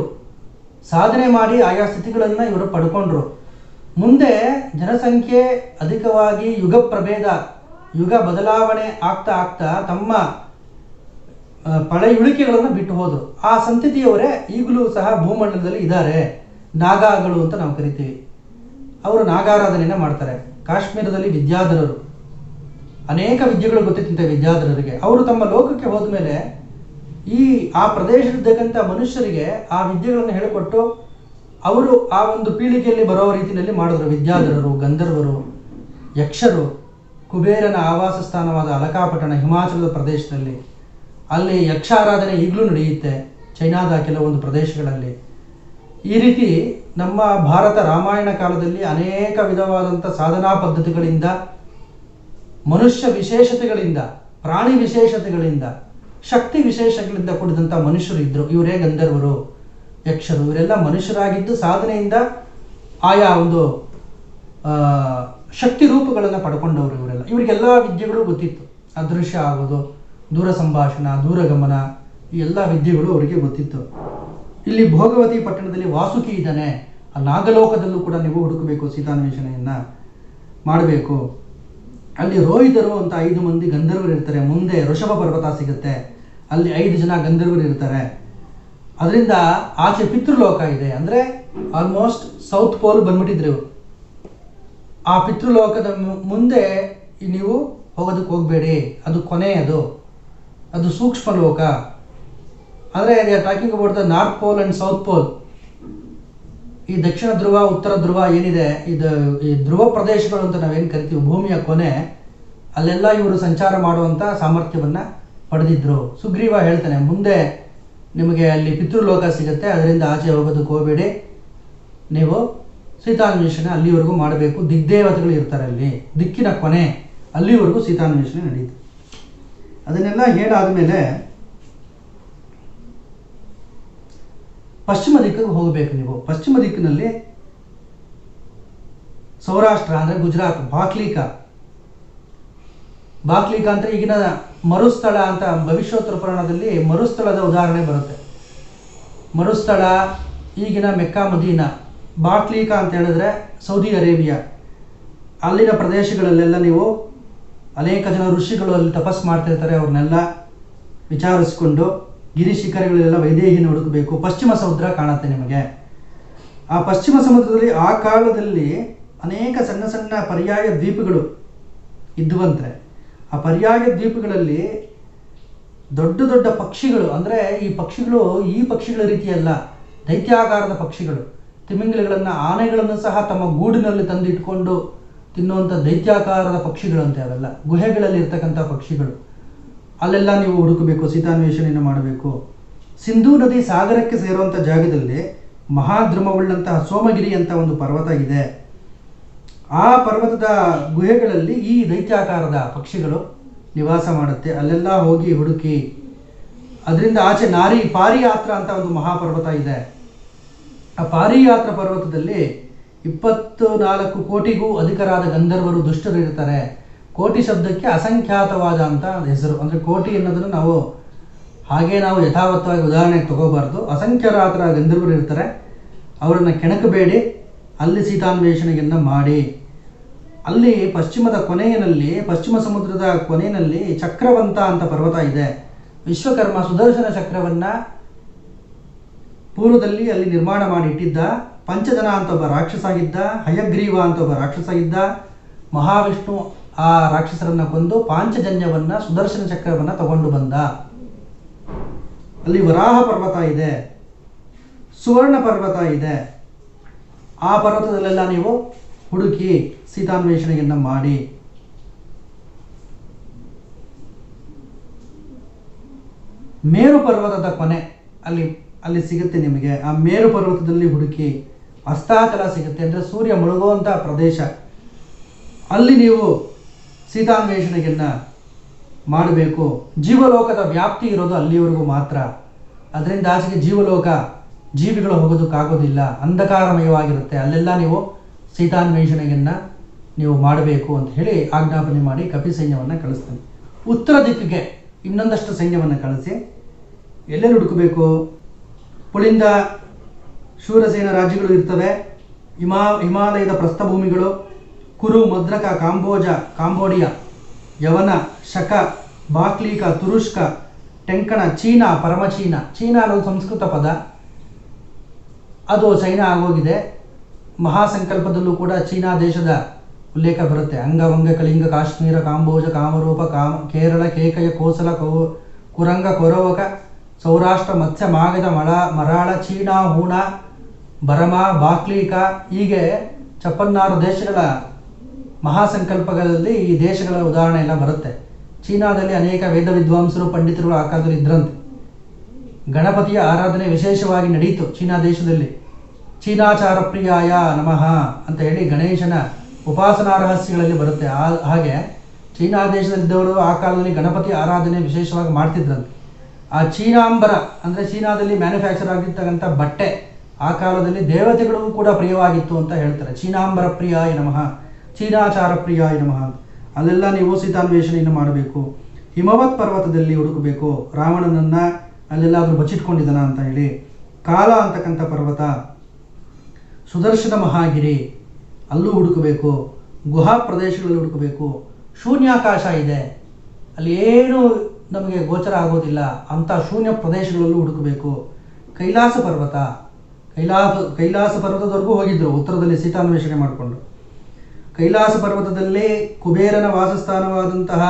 ಸಾಧನೆ ಮಾಡಿ ಆಯಾ ಸ್ಥಿತಿಗಳನ್ನು ಇವರು ಪಡ್ಕೊಂಡ್ರು. ಮುಂದೆ ಜನಸಂಖ್ಯೆ ಅಧಿಕವಾಗಿ ಯುಗ ಪ್ರಭೇದ ಯುಗ ಬದಲಾವಣೆ ಆಗ್ತಾ ಆಗ್ತಾ ತಮ್ಮ ಪಳೆಯುಳಿಕೆಗಳನ್ನು ಬಿಟ್ಟು ಹೋದರು. ಆ ಸಂತತಿಯವರೇ ಈಗಲೂ ಸಹ ಭೂಮಂಡಲದಲ್ಲಿ ಇದ್ದಾರೆ. ನಾಗಾಗಳು ಅಂತ ನಾವು ಕರಿತೀವಿ. ಅವರು ನಾಗಾರಾಧನೆಯನ್ನು ಮಾಡ್ತಾರೆ. ಕಾಶ್ಮೀರದಲ್ಲಿ ವಿದ್ಯಾಧರರು. ಅನೇಕ ವಿದ್ಯೆಗಳು ಗೊತ್ತಿತ್ತಂತೆ ವಿದ್ಯಾಧರರಿಗೆ. ಅವರು ತಮ್ಮ ಲೋಕಕ್ಕೆ ಹೋದ ಮೇಲೆ ಈ, ಆ ಪ್ರದೇಶದಕ್ಕಂಥ ಮನುಷ್ಯರಿಗೆ ಆ ವಿದ್ಯೆಗಳನ್ನು ಹೇಳಿಕೊಟ್ಟು ಅವರು ಆ ಒಂದು ಪೀಳಿಗೆಯಲ್ಲಿ ಬರೋ ರೀತಿಯಲ್ಲಿ ಮಾಡಿದ್ರು. ವಿದ್ಯಾಧರರು, ಗಂಧರ್ವರು, ಯಕ್ಷರು, ಕುಬೇರನ ಆವಾಸ ಸ್ಥಾನವಾದ ಅಲಕಾಪಟ್ಟಣ, ಹಿಮಾಚಲದ ಪ್ರದೇಶದಲ್ಲಿ. ಅಲ್ಲಿ ಯಕ್ಷಾರಾಧನೆ ಈಗಲೂ ನಡೆಯುತ್ತೆ. ಚೈನಾದ ಕೆಲವೊಂದು ಪ್ರದೇಶಗಳಲ್ಲಿ. ಈ ರೀತಿ ನಮ್ಮ ಭಾರತ ರಾಮಾಯಣ ಕಾಲದಲ್ಲಿ ಅನೇಕ ವಿಧವಾದಂಥ ಸಾಧನಾ ಪದ್ಧತಿಗಳಿಂದ, ಮನುಷ್ಯ ವಿಶೇಷತೆಗಳಿಂದ, ಪ್ರಾಣಿ ವಿಶೇಷತೆಗಳಿಂದ, ಶಕ್ತಿ ವಿಶೇಷಗಳಿಂದ ಕೂಡಿದಂಥ ಮನುಷ್ಯರು ಇದ್ದರು ಇವರೇ ಗಂಧರ್ವರು ಯಕ್ಷರು. ಇವರೆಲ್ಲ ಮನುಷ್ಯರಾಗಿದ್ದು ಸಾಧನೆಯಿಂದ ಆಯಾ ಒಂದು ಶಕ್ತಿ ರೂಪಗಳನ್ನು ಪಡ್ಕೊಂಡವರು ಇವರೆಲ್ಲ. ಇವರಿಗೆಲ್ಲ ವಿದ್ಯೆಗಳು ಗೊತ್ತಿತ್ತು. ಅದೃಶ್ಯ ಆಗೋದು ದೂರ ಸಂಭಾಷಣ ದೂರಗಮನ ಈ ಎಲ್ಲ ವಿದ್ಯೆಗಳು ಅವರಿಗೆ ಗೊತ್ತಿತ್ತು. ಇಲ್ಲಿ ಭೋಗವತಿ ಪಟ್ಟಣದಲ್ಲಿ ವಾಸುಕಿ ಇದ್ದಾನೆ. ಆ ನಾಗಲೋಕದಲ್ಲೂ ಕೂಡ ನೀವು ಹುಡುಕಬೇಕು ಸೀತಾನ್ವೇಷಣೆಯನ್ನು. ಮಾಡಬೇಕು. ಅಲ್ಲಿ ರೋಹಿತರು ಅಂತ ಐದು ಮಂದಿ ಗಂಧರ್ವರು ಇರ್ತಾರೆ. ಮುಂದೆ ಋಷಭ ಪರ್ವತ ಸಿಗುತ್ತೆ. ಅಲ್ಲಿ ಐದು ಜನ ಗಂಧರ್ವರು ಇರ್ತಾರೆ. ಅದರಿಂದ ಆಚೆ ಪಿತೃಲೋಕ ಇದೆ. ಅಂದರೆ ಆಲ್ಮೋಸ್ಟ್ ಸೌತ್ ಪೋಲ್ ಬಂದ್ಬಿಟ್ಟಿದ್ರು. ಆ ಪಿತೃಲೋಕದ ಮುಂದೆ ನೀವು ಹೋಗೋದಕ್ಕೆ ಹೋಗಬೇಡಿ. ಅದು ಕೊನೆ ಅದು ಸೂಕ್ಷ್ಮ ಲೋಕ. ಆದರೆ they are talking about the north pole and south pole ಈ ದಕ್ಷಿಣ ಧ್ರುವ, ಉತ್ತರ ಧ್ರುವ ಏನಿದೆ, ಇದು ಈ ಧ್ರುವ ಪ್ರದೇಶಗಳು ಅಂತ ನಾವೇನು ಕರಿತೀವಿ, ಭೂಮಿಯ ಕೊನೆ, ಅಲ್ಲೆಲ್ಲ ಇವರು ಸಂಚಾರ ಮಾಡುವಂಥ ಸಾಮರ್ಥ್ಯವನ್ನು ಪಡೆದಿದ್ರು. ಸುಗ್ರೀವ ಹೇಳ್ತಾನೆ, ಮುಂದೆ ನಿಮಗೆ ಅಲ್ಲಿ ಪಿತೃಲೋಕ ಸಿಗುತ್ತೆ, ಅದರಿಂದ ಆಚೆ ಹೋಗೋದು ಹೋಗಬೇಡಿ. ನೀವು ಸೀತಾನ್ವೇಷಣೆ ಅಲ್ಲಿವರೆಗೂ ಮಾಡಬೇಕು. ದಿಗ್ದೇವತೆಗಳು ಇರ್ತಾರೆ ಅಲ್ಲಿ, ದಿಕ್ಕಿನ ಕೊನೆ, ಅಲ್ಲಿವರೆಗೂ ಸೀತಾನ್ವೇಷಣೆ ನಡೆಯಿತು ಅದನ್ನೆಲ್ಲ ಹೇಳಾದ ಮೇಲೆ ಪಶ್ಚಿಮ ದಿಕ್ಕಿಗೆ ಹೋಗಬೇಕು ನೀವು. ಪಶ್ಚಿಮ ದಿಕ್ಕಿನಲ್ಲಿ ಸೌರಾಷ್ಟ್ರ ಅಂದರೆ ಗುಜರಾತ್, ಬಾಕ್ಲಿಕ. ಬಾಕ್ಲಿಕ ಅಂದರೆ ಈಗಿನ ಮರುಸ್ಥಳ ಅಂತ ಭವಿಷ್ಯೋತ್ತರ ಪುರಾಣದಲ್ಲಿ ಮರುಸ್ಥಳದ ಉದಾಹರಣೆ ಬರುತ್ತೆ. ಮರುಸ್ಥಳ, ಈಗಿನ ಮೆಕ್ಕಾ ಮದೀನಾ ಬಾಟ್ಲೀಕ ಅಂತ ಹೇಳಿದ್ರೆ ಸೌದಿ ಅರೇಬಿಯಾ. ಅಲ್ಲಿನ ಪ್ರದೇಶಗಳಲ್ಲೆಲ್ಲ ನೀವು ಅನೇಕ ಜನ ಋಷಿಗಳು ಅಲ್ಲಿ ತಪಸ್ ಮಾಡ್ತಿರ್ತಾರೆ ಅವ್ರನ್ನೆಲ್ಲ ವಿಚಾರಿಸ್ಕೊಂಡು ಗಿರಿ ಶಿಖರಗಳೆಲ್ಲ ವೈದೇಹಿನ ಹುಡುಕಬೇಕು. ಪಶ್ಚಿಮ ಸಮುದ್ರ ಕಾಣುತ್ತೆ ನಿಮಗೆ. ಆ ಪಶ್ಚಿಮ ಸಮುದ್ರದಲ್ಲಿ ಆ ಕಾಲದಲ್ಲಿ ಅನೇಕ ಸಣ್ಣ ಸಣ್ಣ ಪರ್ಯಾಯ ದ್ವೀಪಗಳು ಇದ್ದುವಂತೆ. ಆ ಪರ್ಯಾಯ ದ್ವೀಪಗಳಲ್ಲಿ ದೊಡ್ಡ ದೊಡ್ಡ ಪಕ್ಷಿಗಳು, ಅಂದರೆ ಈ ಪಕ್ಷಿಗಳು ಈ ಪಕ್ಷಿಗಳ ರೀತಿಯಲ್ಲ ದೈತ್ಯಾಕಾರದ ಪಕ್ಷಿಗಳು, ತಿಮಿಂಗಿಲಗಳನ್ನು, ಆನೆಗಳನ್ನು ಸಹ ತಮ್ಮ ಗೂಡಿನಲ್ಲಿ ತಂದು ಇಟ್ಕೊಂಡು ತಿನ್ನುವಂಥ ದೈತ್ಯಾಕಾರದ ಪಕ್ಷಿಗಳಂತೆ ಅವೆಲ್ಲ. ಗುಹೆಗಳಲ್ಲಿ ಇರ್ತಕ್ಕಂಥ ಪಕ್ಷಿಗಳು. ಅಲ್ಲೆಲ್ಲ ನೀವು ಹುಡುಕಬೇಕು, ಸೀತಾನ್ವೇಷಣೆಯನ್ನು ಮಾಡಬೇಕು. ಸಿಂಧೂ ನದಿ ಸಾಗರಕ್ಕೆ ಸೇರುವಂಥ ಜಾಗದಲ್ಲಿ ಮಹಾದ್ರಮವುಳ್ಳಂತಹ ಸೋಮಗಿರಿ ಅಂತ ಒಂದು ಪರ್ವತ ಇದೆ. ಆ ಪರ್ವತದ ಗುಹೆಗಳಲ್ಲಿ ಈ ದೈತ್ಯಾಕಾರದ ಪಕ್ಷಿಗಳು ನಿವಾಸ ಮಾಡುತ್ತೆ. ಅಲ್ಲೆಲ್ಲ ಹೋಗಿ ಹುಡುಕಿ, ಅದರಿಂದ ಆಚೆ ನಾರಿ ಪಾರಿಯಾತ್ರ ಅಂತ ಒಂದು ಮಹಾಪರ್ವತ ಇದೆ. ಆ ಪಾರಿಯಾತ್ರ ಪರ್ವತದಲ್ಲಿ ಇಪ್ಪತ್ತು ನಾಲ್ಕು ಕೋಟಿಗೂ ಅಧಿಕರಾದ ಗಂಧರ್ವರು ದುಷ್ಟರು ಇರ್ತಾರೆ ಕೋಟಿ ಶಬ್ದಕ್ಕೆ ಅಸಂಖ್ಯಾತವಾದ ಅಂತ ಹೆಸರು. ಅಂದರೆ ಕೋಟಿ ಅನ್ನೋದನ್ನು ನಾವು ಹಾಗೆ ನಾವು ಯಥಾವತ್ತವಾಗಿ ಉದಾಹರಣೆಗೆ ತಗೋಬಾರ್ದು. ಅಸಂಖ್ಯರಾದ ಗಂಧರ್ವರು ಇರ್ತಾರೆ. ಅವರನ್ನು ಕೆಣಕಬೇಡಿ. ಅಲ್ಲಿ ಸೀತಾನ್ವೇಷಣೆಯನ್ನು ಮಾಡಿ. ಅಲ್ಲಿ ಪಶ್ಚಿಮದ ಕೊನೆಯಲ್ಲಿ, ಪಶ್ಚಿಮ ಸಮುದ್ರದ ಕೊನೆಯಲ್ಲಿ ಚಕ್ರವಂತ ಅಂತ ಪರ್ವತ ಇದೆ. ವಿಶ್ವಕರ್ಮ ಸುದರ್ಶನ ಚಕ್ರವನ್ನು ಪೂರ್ವದಲ್ಲಿ ಅಲ್ಲಿ ನಿರ್ಮಾಣ ಮಾಡಿ ಇಟ್ಟಿದ್ದ ಪಂಚಜನ ಅಂತ ಒಬ್ಬ ರಾಕ್ಷಸ ಇದ್ದ, ಹಯಗ್ರೀವ ಅಂತ ಒಬ್ಬ ರಾಕ್ಷಸ ಇದ್ದ, ಮಹಾವಿಷ್ಣು ಆ ರಾಕ್ಷಸರನ್ನ ಕೊಂದು ಪಾಂಚಜನ್ಯವನ್ನ, ಸುದರ್ಶನ ಚಕ್ರವನ್ನ ತಗೊಂಡು ಬಂದ. ಅಲ್ಲಿ ವರಾಹ ಪರ್ವತ ಇದೆ, ಸುವರ್ಣ ಪರ್ವತ ಇದೆ. ಆ ಪರ್ವತದಲ್ಲೆಲ್ಲ ನೀವು ಹುಡುಕಿ ಸೀತಾನ್ವೇಷಣೆಯನ್ನ ಮಾಡಿ. ಮೇರು ಪರ್ವತದ ಕೊನೆ ಅಲ್ಲಿ ಅಲ್ಲಿ ಸಿಗುತ್ತೆ ನಿಮಗೆ. ಆ ಮೇರು ಪರ್ವತದಲ್ಲಿ ಹುಡುಕಿ ಅಸ್ತಾಚಲ ಸಿಗುತ್ತೆ ಅಂದರೆ ಸೂರ್ಯ ಮುಳುಗುವಂಥ ಪ್ರದೇಶ. ಅಲ್ಲಿ ನೀವು ಸೀತಾನ್ವೇಷಣೆಯನ್ನು ಮಾಡಬೇಕು. ಜೀವಲೋಕದ ವ್ಯಾಪ್ತಿ ಇರೋದು ಅಲ್ಲಿವರೆಗೂ ಮಾತ್ರ. ಅದರಿಂದ ಆಚೆಗೆ ಜೀವಲೋಕ, ಜೀವಿಗಳು ಹೋಗೋದಕ್ಕಾಗೋದಿಲ್ಲ. ಅಂಧಕಾರಮಯವಾಗಿರುತ್ತೆ. ಅಲ್ಲೆಲ್ಲ ನೀವು ಸೀತಾನ್ವೇಷಣೆಯನ್ನು ನೀವು ಮಾಡಬೇಕು ಅಂತ ಹೇಳಿ ಆಜ್ಞಾಪನೆ ಮಾಡಿ ಕಪಿ ಸೈನ್ಯವನ್ನು ಕಳಿಸ್ತೀನಿ. ಉತ್ತರ ದಿಕ್ಕಿಗೆ ಇನ್ನೊಂದಷ್ಟು ಸೈನ್ಯವನ್ನು ಕಳಿಸಿ. ಎಲ್ಲೆಲ್ಲಿ ಹುಡುಕಬೇಕು? ಪುಳಿಂದ ಶೂರಸೇನ ರಾಜ್ಯಗಳು ಇರ್ತವೆ. ಹಿಮಾ, ಹಿಮಾಲಯದ ಪ್ರಸ್ಥಭೂಮಿಗಳು, ಕುರು, ಮದ್ರಕ, ಕಾಂಬೋಜ, ಕಾಂಬೋಡಿಯಾ, ಯವನ, ಶಕ, ಬಾಕ್ಲೀಕ, ತುರುಷ್ಕ, ಟೆಂಕಣ, ಚೀನಾ, ಪರಮಚೀನಾ. ಚೀನಾ ಅನ್ನೋದು ಸಂಸ್ಕೃತ ಪದ. ಅದು ಚೈನಾ ಆಗೋಗಿದೆ. ಮಹಾಸಂಕಲ್ಪದಲ್ಲೂ ಕೂಡ ಚೀನಾ ದೇಶದ ಉಲ್ಲೇಖ ಬರುತ್ತೆ. ಅಂಗವಂಗ ಕಳಿಂಗ ಕಾಶ್ಮೀರ, ಕಾಂಬೋಜ, ಕಾಮರೂಪ, ಕಾಮ, ಕೇರಳ, ಕೇಕಯ, ಕೋಸಲ, ಕೌ, ಕುರಂಗ, ಕೊರವಕ, ಸೌರಾಷ್ಟ್ರ, ಮತ್ಸ್ಯ ಮಾಗದ ಮಳ, ಮರಾಳ, ಚೀನಾ ಹೂಣ ಬರಮ ಬಾಕ್ಲೀಕ, ಹೀಗೆ ಚಪ್ಪನ್ನಾರು ದೇಶಗಳ ಮಹಾಸಂಕಲ್ಪಗಳಲ್ಲಿ ಈ ದೇಶಗಳ ಉದಾಹರಣೆ ಎಲ್ಲ ಬರುತ್ತೆ. ಚೀನಾದಲ್ಲಿ ಅನೇಕ ವೇದ ವಿದ್ವಾಂಸರು ಪಂಡಿತರು ಆ ಕಾಲದಲ್ಲಿ ಇದ್ರಂತೆ. ಗಣಪತಿಯ ಆರಾಧನೆ ವಿಶೇಷವಾಗಿ ನಡೆಯಿತು ಚೀನಾ ದೇಶದಲ್ಲಿ. ಚೀನಾಚಾರ ಪ್ರಿಯಾಯ ನಮಃ ಅಂತ ಹೇಳಿ ಗಣೇಶನ ಉಪಾಸನಾ ರಹಸ್ಯಗಳಲ್ಲಿ ಬರುತ್ತೆ. ಹಾಗೆ ಚೀನಾ ದೇಶದಲ್ಲಿದ್ದವರು ಆ ಕಾಲದಲ್ಲಿ ಗಣಪತಿ ಆರಾಧನೆ ವಿಶೇಷವಾಗಿ ಮಾಡ್ತಿದ್ರಂತೆ. ಆ ಚೀನಾಂಬರ ಅಂದರೆ ಚೀನಾದಲ್ಲಿ ಮ್ಯಾನುಫ್ಯಾಕ್ಚರ್ ಆಗಿರ್ತಕ್ಕಂಥ ಬಟ್ಟೆ ಆ ಕಾಲದಲ್ಲಿ ದೇವತೆಗಳಿಗೂ ಕೂಡ ಪ್ರಿಯವಾಗಿತ್ತು ಅಂತ ಹೇಳ್ತಾರೆ ಚೀನಾಂಬರ ಪ್ರಿಯಾಯ ನಮಃ, ಚೀನಾಚಾರ ಪ್ರಿಯಾಯ ನಮಃ. ಅಲ್ಲೆಲ್ಲ ನೀವು ಸೀತಾನ್ವೇಷಣೆಯನ್ನು ಮಾಡಬೇಕು, ಹಿಮವತ್ ಪರ್ವತದಲ್ಲಿ ಹುಡುಕಬೇಕು, ರಾವಣನನ್ನ ಅಲ್ಲೆಲ್ಲಾದರೂ ಬಚ್ಚಿಟ್ಕೊಂಡಿದ್ದಾನ ಅಂತ ಹೇಳಿ, ಕಾಲ ಅಂತಕ್ಕಂಥ ಪರ್ವತ, ಸುದರ್ಶನ ಮಹಾಗಿರಿ, ಅಲ್ಲೂ ಹುಡುಕಬೇಕು, ಗುಹಾ ಪ್ರದೇಶಗಳಲ್ಲಿ ಹುಡುಕಬೇಕು, ಶೂನ್ಯಾಕಾಶ ಇದೆ, ಅಲ್ಲಿ ಏನು ನಮಗೆ ಗೋಚರ ಆಗೋದಿಲ್ಲ, ಅಂಥ ಶೂನ್ಯ ಪ್ರದೇಶಗಳಲ್ಲೂ ಹುಡುಕಬೇಕು ಕೈಲಾಸ ಪರ್ವತ ಕೈಲಾಸ ಕೈಲಾಸ ಪರ್ವತದವರೆಗೂ ಹೋಗಿದ್ರು, ಉತ್ತರದಲ್ಲಿ ಸೀತಾನ್ವೇಷಣೆ ಮಾಡಿಕೊಂಡು. ಕೈಲಾಸ ಪರ್ವತದಲ್ಲಿ ಕುಬೇರನ ವಾಸಸ್ಥಾನವಾದಂತಹ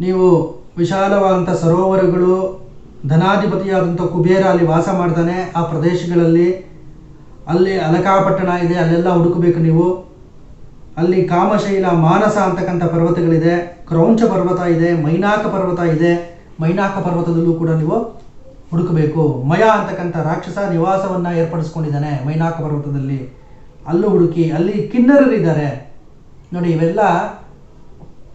ನೀವು ವಿಶಾಲವಾದಂಥ ಸರೋವರಗಳು, ಧನಾಧಿಪತಿಯಾದಂಥ ಕುಬೇರ ಅಲ್ಲಿ ವಾಸ ಮಾಡ್ತಾನೆ. ಆ ಪ್ರದೇಶಗಳಲ್ಲಿ ಅಲ್ಲಿ ಅಲಕಾಪಟ್ಟಣ ಇದೆ, ಅಲ್ಲೆಲ್ಲ ಹುಡುಕಬೇಕು ನೀವು. ಅಲ್ಲಿ ಕಾಮಶೈಲ, ಮಾನಸ ಅಂತಕ್ಕಂಥ ಪರ್ವತಗಳಿದೆ. ಕ್ರೌಂಚ ಪರ್ವತ ಇದೆ, ಮೈನಾಕ ಪರ್ವತ ಇದೆ. ಮೈನಾಕ ಪರ್ವತದಲ್ಲೂ ಕೂಡ ನೀವು ಹುಡುಕಬೇಕು. ಮಯ ಅಂತಕ್ಕಂಥ ರಾಕ್ಷಸ ನಿವಾಸವನ್ನ ಏರ್ಪಡಿಸ್ಕೊಂಡಿದ್ದಾನೆ ಮೈನಾಕ ಪರ್ವತದಲ್ಲಿ. ಅಲ್ಲೂ ಹುಡುಕಿ, ಅಲ್ಲಿ ಕಿನ್ನರರಿದ್ದಾರೆ. ನೋಡಿ, ಇವೆಲ್ಲ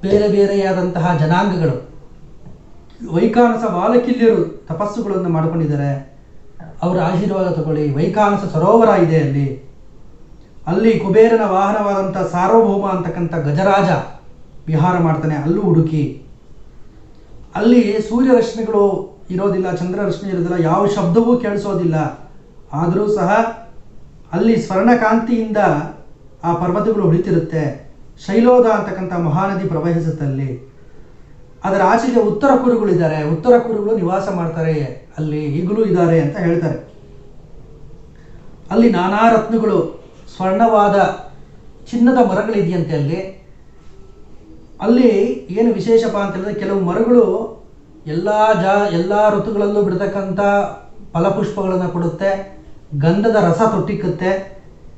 ಬೇರೆ ಬೇರೆಯಾದಂತಹ ಜನಾಂಗಗಳು. ವೈಕಾನಸ ಬಾಲಕಿಲ್ಯರು ತಪಸ್ಸುಗಳನ್ನು ಮಾಡ್ಕೊಂಡಿದ್ದಾರೆ. ಅವರ ಆಶೀರ್ವಾದ ತಗೊಳ್ಳಿ. ವೈಕಾನಸ ಸರೋವರ ಇದೆ ಅಲ್ಲಿ. ಅಲ್ಲಿ ಕುಬೇರನ ವಾಹನವಾದಂಥ ಸಾರ್ವಭೌಮ ಅಂತಕ್ಕಂಥ ಗಜರಾಜ ವಿಹಾರ ಮಾಡ್ತಾನೆ, ಅಲ್ಲೂ ಹುಡುಕಿ. ಅಲ್ಲಿ ಸೂರ್ಯರಶ್ಮಿಗಳು ಇರೋದಿಲ್ಲ, ಚಂದ್ರರಶ್ಮಿ ಇರೋದಿಲ್ಲ, ಯಾವ ಶಬ್ದವೂ ಕೇಳಿಸೋದಿಲ್ಲ. ಆದರೂ ಸಹ ಅಲ್ಲಿ ಸ್ವರ್ಣಕಾಂತಿಯಿಂದ ಆ ಪರ್ವತಗಳು ಹೊಳಿತಿರುತ್ತೆ ಶೈಲೋದ ಅಂತಕ್ಕಂಥ ಮಹಾನದಿ ಪ್ರವಹಿಸುತ್ತೆ ಅಲ್ಲಿ. ಅದರ ಆಚೆಗೆ ಉತ್ತರ ಕುರುಗಳಿದ್ದಾರೆ ಉತ್ತರ ಕುರುಗಳು ನಿವಾಸ ಮಾಡ್ತಾರೆ ಅಲ್ಲಿ, ಈಗಲೂ ಇದ್ದಾರೆ ಅಂತ ಹೇಳ್ತಾರೆ. ಅಲ್ಲಿ ನಾನಾ ರತ್ನಗಳು, ಸ್ವರ್ಣವಾದ ಚಿನ್ನದ ಮರಗಳಿದೆಯಂತೆ ಅಲ್ಲಿ. ಅಲ್ಲಿ ಏನು ವಿಶೇಷಪ್ಪ ಅಂತ ಹೇಳಿದ್ರೆ ಕೆಲವು ಮರಗಳು ಎಲ್ಲ ಜಾ, ಎಲ್ಲ ಋತುಗಳಲ್ಲೂ ಬಿಡ್ತಕ್ಕಂಥ ಫಲಪುಷ್ಪಗಳನ್ನು ಕೊಡುತ್ತೆ, ಗಂಧದ ರಸ ತೊಟ್ಟಿಕ್ಕುತ್ತೆ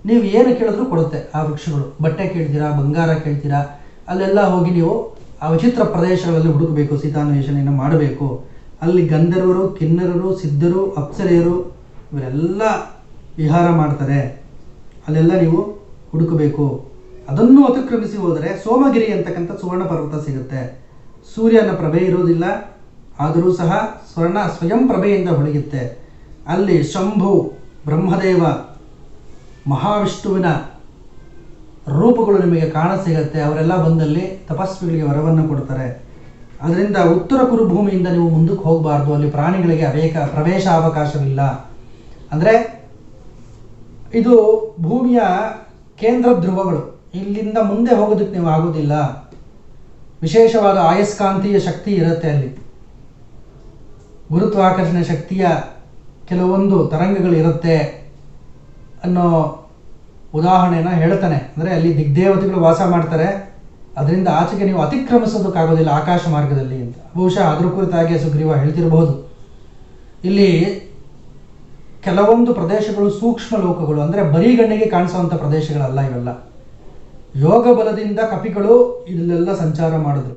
ನೀವು ಏನು ಕೇಳಿದ್ರು ಕೊಡುತ್ತೆ ಆ ವೃಕ್ಷಗಳು. ಬಟ್ಟೆ ಕೇಳ್ತೀರಾ, ಬಂಗಾರ ಕೇಳ್ತೀರಾ, ಅಲ್ಲೆಲ್ಲ ಹೋಗಿ ನೀವು ಆ ವಿಚಿತ್ರ ಪ್ರದೇಶಗಳಲ್ಲಿ ಹುಡುಕಬೇಕು, ಸೀತಾನ್ವೇಷಣೆಯನ್ನು ಮಾಡಬೇಕು. ಅಲ್ಲಿ ಗಂಧರ್ವರು, ಕಿನ್ನರರು, ಸಿದ್ಧರು, ಅಪ್ಸರೆಯರು, ಇವರೆಲ್ಲ ವಿಹಾರ ಮಾಡ್ತಾರೆ. ಅಲ್ಲೆಲ್ಲ ನೀವು ಹುಡುಕಬೇಕು. ಅದನ್ನು ಅತಿಕ್ರಮಿಸಿ ಹೋದರೆ ಸೋಮಗಿರಿ ಅಂತಕ್ಕಂಥ ಸುವರ್ಣ ಪರ್ವತ ಸಿಗುತ್ತೆ. ಸೂರ್ಯನ ಪ್ರಭೆ ಇರುವುದಿಲ್ಲ ಆದರೂ ಸಹ ಸ್ವರ್ಣ ಸ್ವಯಂ ಪ್ರಭೆಯಿಂದ ಹೊಳೆಯುತ್ತೆ ಅಲ್ಲಿ ಶಂಭು, ಬ್ರಹ್ಮದೇವ, ಮಹಾವಿಷ್ಣುವಿನ ರೂಪಗಳು ನಿಮಗೆ ಕಾಣ ಸಿಗುತ್ತೆ. ಅವರೆಲ್ಲ ಬಂದಲ್ಲಿ ತಪಸ್ವಿಗಳಿಗೆ ವರವನ್ನು ಕೊಡ್ತಾರೆ. ಅದರಿಂದ ಉತ್ತರ ಕುರುಭೂಮಿಯಿಂದ ನೀವು ಮುಂದಕ್ಕೆ ಹೋಗಬಾರ್ದು. ಅಲ್ಲಿ ಪ್ರಾಣಿಗಳಿಗೆ ಅವೇಕ ಪ್ರವೇಶ ಅವಕಾಶವಿಲ್ಲ. ಅಂದರೆ ಇದು ಭೂಮಿಯ ಕೇಂದ್ರ ಧ್ರುವಗಳು. ಇಲ್ಲಿಂದ ಮುಂದೆ ಹೋಗೋದಕ್ಕೆ ನೀವು ಆಗೋದಿಲ್ಲ. ವಿಶೇಷವಾದ ಆಯಸ್ಕಾಂತೀಯ ಶಕ್ತಿ ಇರುತ್ತೆ ಅಲ್ಲಿ. ಗುರುತ್ವಾಕರ್ಷಣೆ ಶಕ್ತಿಯ ಕೆಲವೊಂದು ತರಂಗಗಳು ಇರುತ್ತೆ ಅನ್ನೋ ಉದಾಹರಣೆನ ಹೇಳ್ತಾನೆ. ಅಂದರೆ ಅಲ್ಲಿ ದಿಗ್ದೇವತೆಗಳು ವಾಸ ಮಾಡ್ತಾರೆ. ಅದರಿಂದ ಆಚೆಗೆ ನೀವು ಅತಿಕ್ರಮಿಸೋದಕ್ಕಾಗೋದಿಲ್ಲ ಆಕಾಶ ಮಾರ್ಗದಲ್ಲಿ ಅಂತ. ಬಹುಶಃ ಅದ್ರ ಕುರಿತಾಗಿ ಸುಗ್ರೀವ ಹೇಳ್ತಿರಬಹುದು. ಇಲ್ಲಿ ಕೆಲವೊಂದು ಪ್ರದೇಶಗಳು ಸೂಕ್ಷ್ಮ ಲೋಕಗಳು, ಅಂದರೆ ಬರಿಗಣ್ಣಿಗೆ ಕಾಣಿಸುವಂಥ ಪ್ರದೇಶಗಳಲ್ಲ ಇವೆಲ್ಲ. ಯೋಗ ಬಲದಿಂದ ಕಪಿಗಳು ಇಲ್ಲೆಲ್ಲ ಸಂಚಾರ ಮಾಡಿದ್ರು.